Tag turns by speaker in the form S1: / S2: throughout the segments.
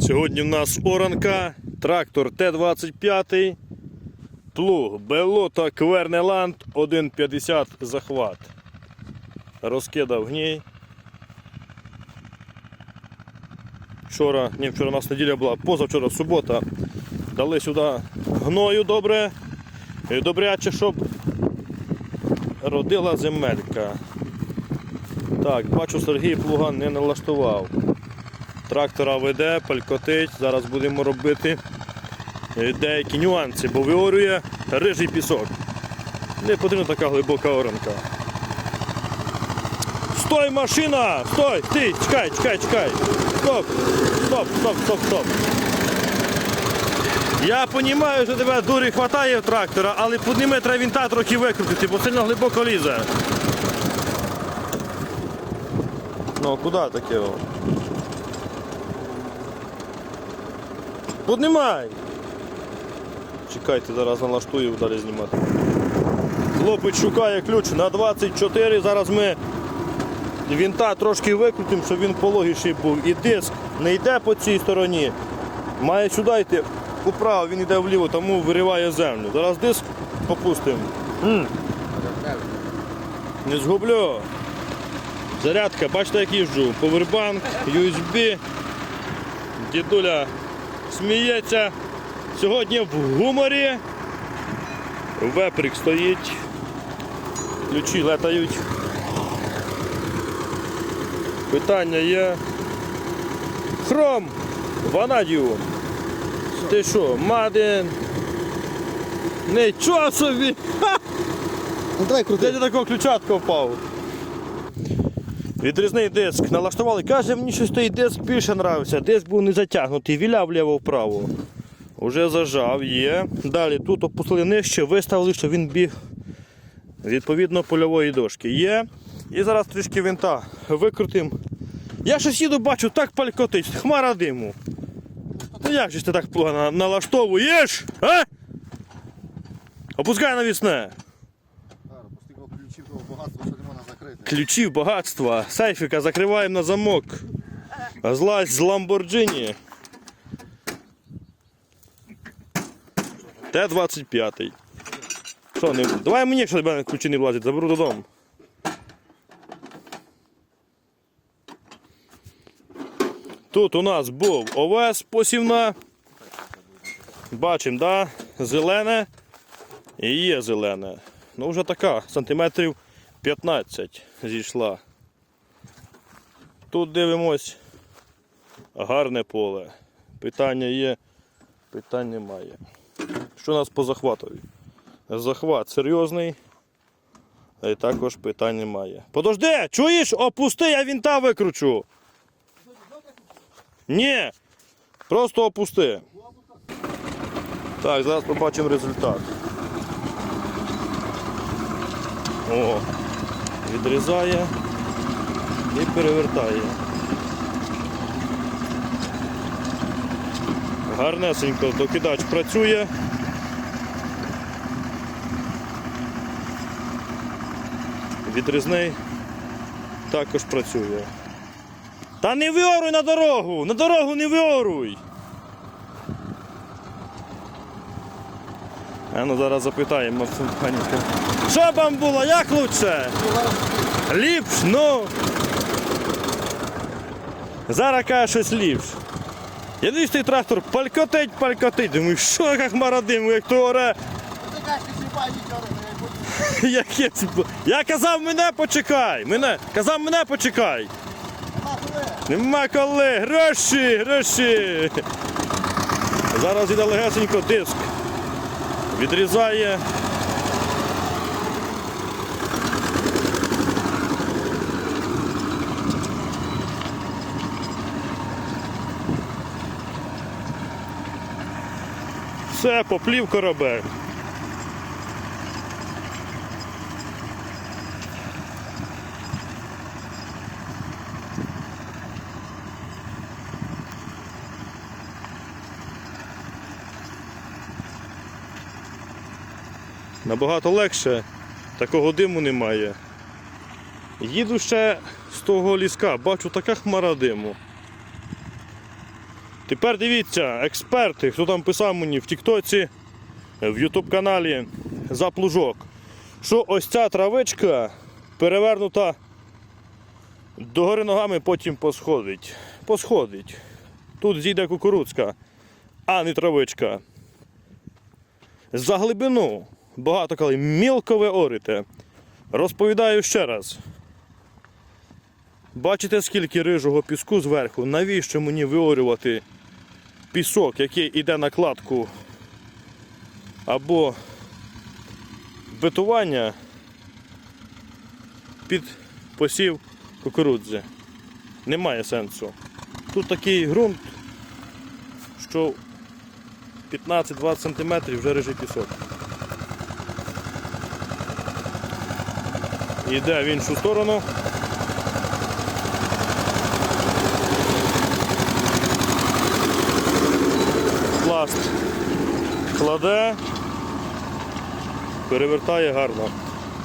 S1: Сьогодні в нас оранка, трактор Т-25, плуг Белота Квернеланд 1,50 захват. Розкидав гній. Вчора, ні, вчора у нас неділя була, позавчора субота. Дали сюди гною добре, і добряче, щоб родила земелька. Так, бачу, Сергій плуга не налаштував. Трактора веде, палькотить. Зараз будемо робити е, деякі нюанси, бо виорює рижий пісок. Не потрібна така глибока оранка. Стой, машина! Стой! Ти! Чекай, чекай, чекай! Стоп! Стоп, стоп, стоп, стоп! Я розумію, що тебе дурі хватає в трактора, але підніми треба вінта трохи викрутити, бо сильно глибоко лізе. Ну, куди таке? О? Піднімай! Чекайте, зараз налаштую далі знімати. Хлопець шукає ключ на 24. Зараз ми вінта трошки викрутимо, щоб він пологіший був. І диск не йде по цій стороні. Має сюди йти вправо, він йде вліво, тому вириває землю. Зараз диск попустимо. Не згублю. Зарядка, бачите, як їжджу. Повербанк, USB. Дідуля сміється. Сьогодні в гуморі. Веприк стоїть. Ключі летають. Питання є. Хром! Ванадіум. Ти що, Мадин? Нічого собі! Ха!
S2: Ну давай
S1: Де ти такого ключатка впав? Відрізний диск налаштували. Каже, мені щось той диск більше нравився. Диск був не затягнутий, віляв вліво-вправо. Уже зажав, є. Далі тут опустили нижче, виставили, що він біг відповідно польової дошки. Є. І зараз трішки винта викрутим. Я щось їду, бачу, так палькотить, хмара диму. Ну як же ти так плуга на- налаштовуєш? А? Опускай навісне.
S2: Постійно ключів того багатства, що не можна закрити.
S1: Ключів багатства. Сейфіка закриваємо на замок. Злазь з Ламборджині. Т-25. Що, не... Давай мені, якщо тебе ключі не влазять, заберу додому. Тут у нас був овес посівна. Бачимо, да? Зелене. І є зелене. Ну вже така, сантиметрів 15 зійшла. Тут дивимось гарне поле. Питання є, питань немає. Що у нас по захватові? Захват серйозний. І також питань немає. Подожди, чуєш? Опусти, я вінта викручу. Ні. Просто опусти. Так, зараз побачимо результат. О, відрізає і перевертає. Гарнесенько докидач працює. Відрізний також працює. Та не виоруй на дорогу! На дорогу не виоруй! А ну зараз запитаємо механіка. Що вам було? Як лучше? Ліпш, ну. Зараз каже щось ліпш. Я дивлюсь той трактор палькотить, палькотить. Думаю, що яка хмара диму, як то оре.
S2: Нічого, я
S1: Я казав, мене почекай. Мене, казав, мене почекай. Нема коли. Гроші, гроші. Зараз іде легесенько диск. Відрізає. Все, поплів корабель. Набагато легше, такого диму немає. Їду ще з того ліска, бачу така хмара диму. Тепер дивіться, експерти, хто там писав мені в Тіктоці, в Ютуб каналі за плужок, що ось ця травичка перевернута догори ногами, потім посходить. Посходить. Тут зійде кукурудзка, а не травичка. За глибину багато коли мілко ви орите. Розповідаю ще раз. Бачите, скільки рижого піску зверху? Навіщо мені виорювати пісок, який йде на кладку або бетування під посів кукурудзи? Немає сенсу. Тут такий ґрунт, що 15-20 см вже рижий пісок. Йде в іншу сторону. Пласт кладе, перевертає гарно.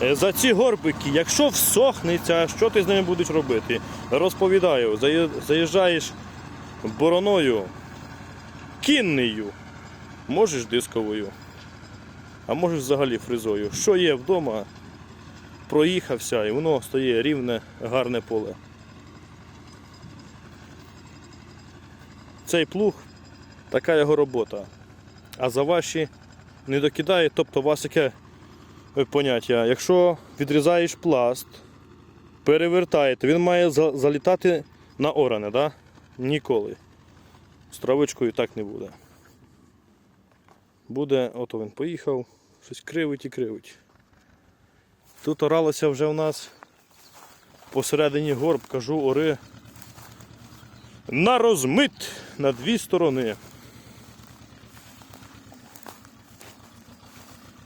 S1: Е, За ці горбики, якщо всохнеться, що ти з ними будеш робити? Розповідаю, заїжджаєш бороною, кінною, можеш дисковою, а можеш взагалі фрезою. Що є вдома, проїхався і воно стає рівне, гарне поле. Цей плуг така його робота. А за ваші не докидає, тобто у вас яке е, поняття. Якщо відрізаєш пласт, перевертаєте, він має залітати на оране, да? Ніколи. З травичкою так не буде. Буде, ото він поїхав, щось кривить і кривить. Тут оралося вже в нас посередині горб, кажу, ори на розмит на дві сторони.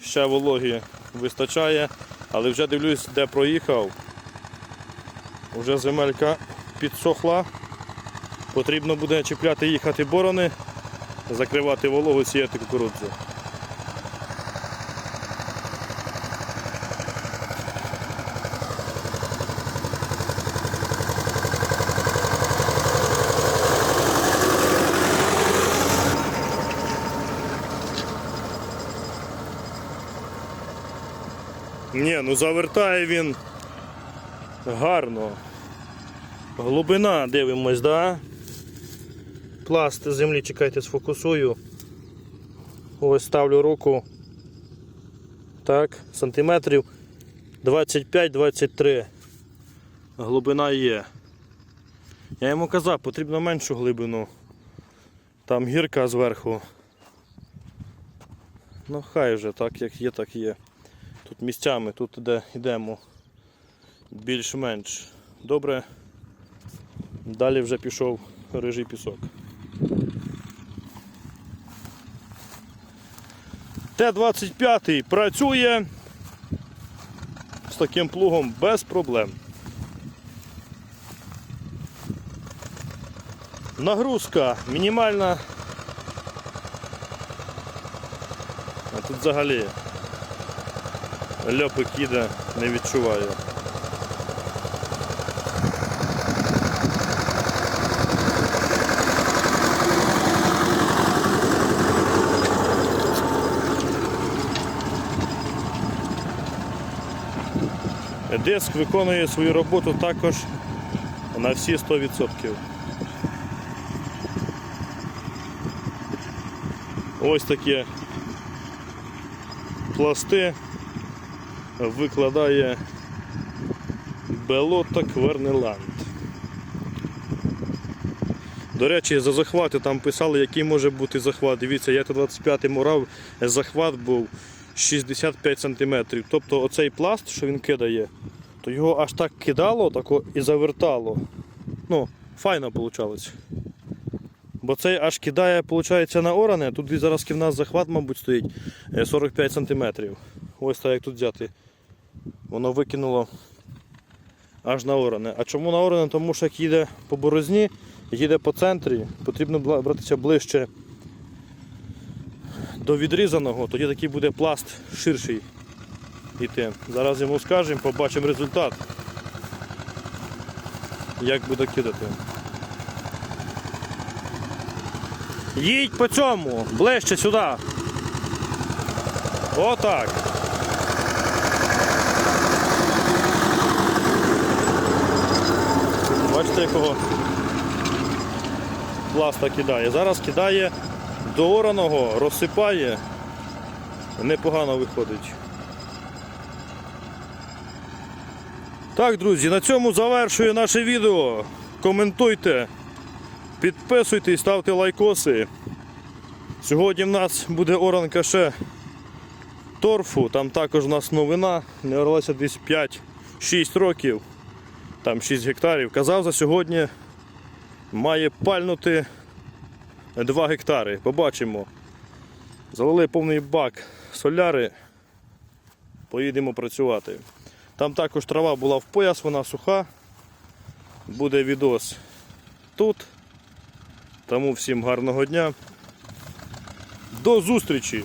S1: Ще вологі вистачає, але вже дивлюсь, де проїхав. Уже земелька підсохла. Потрібно буде чіпляти їхати борони, закривати вологу, сіяти кукурудзу. Ні, ну завертає він гарно. Глибина дивимось, да? Пласт землі, чекайте, сфокусую. Ось ставлю руку. Так, сантиметрів 25-23. Глибина є. Я йому казав, потрібно меншу глибину. Там гірка зверху. Ну хай вже так як є, так є. Тут місцями, тут де йдемо більш-менш добре. Далі вже пішов рижий пісок. Т-25 працює з таким плугом без проблем. Нагрузка мінімальна. А тут взагалі їде, не відчуваю. Диск виконує свою роботу також на всі 100%. Ось такі пласти викладає Белота Квернеланд. До речі, за захвати там писали, який може бути захват. Дивіться, я 25 морав, захват був 65 см. Тобто оцей пласт, що він кидає, то його аж так кидало тако, і завертало. Ну, файно вийшло. Бо цей аж кидає, виходить, на оране. Тут зараз в нас захват, мабуть, стоїть е, 45 см. Ось так як тут взяти. Воно викинуло аж на оране. А чому на оране? Тому що як їде по борозні, їде по центрі, потрібно братися ближче до відрізаного, тоді такий буде пласт ширший йти. Зараз йому скажемо, побачимо результат. Як буде кидати. Їдь по цьому, ближче сюди. Отак. Бачите, якого пласта кидає. Зараз кидає до ораного, розсипає. Непогано виходить. Так, друзі, на цьому завершую наше відео. Коментуйте, підписуйтесь, ставте лайкоси. Сьогодні в нас буде оранка ще торфу. Там також у нас новина. Не оралася десь 5-6 років. Там 6 гектарів. Казав за сьогодні має пальнути 2 гектари. Побачимо. Залили повний бак соляри. Поїдемо працювати. Там також трава була в пояс, вона суха. Буде відос тут. Тому всім гарного дня. До зустрічі!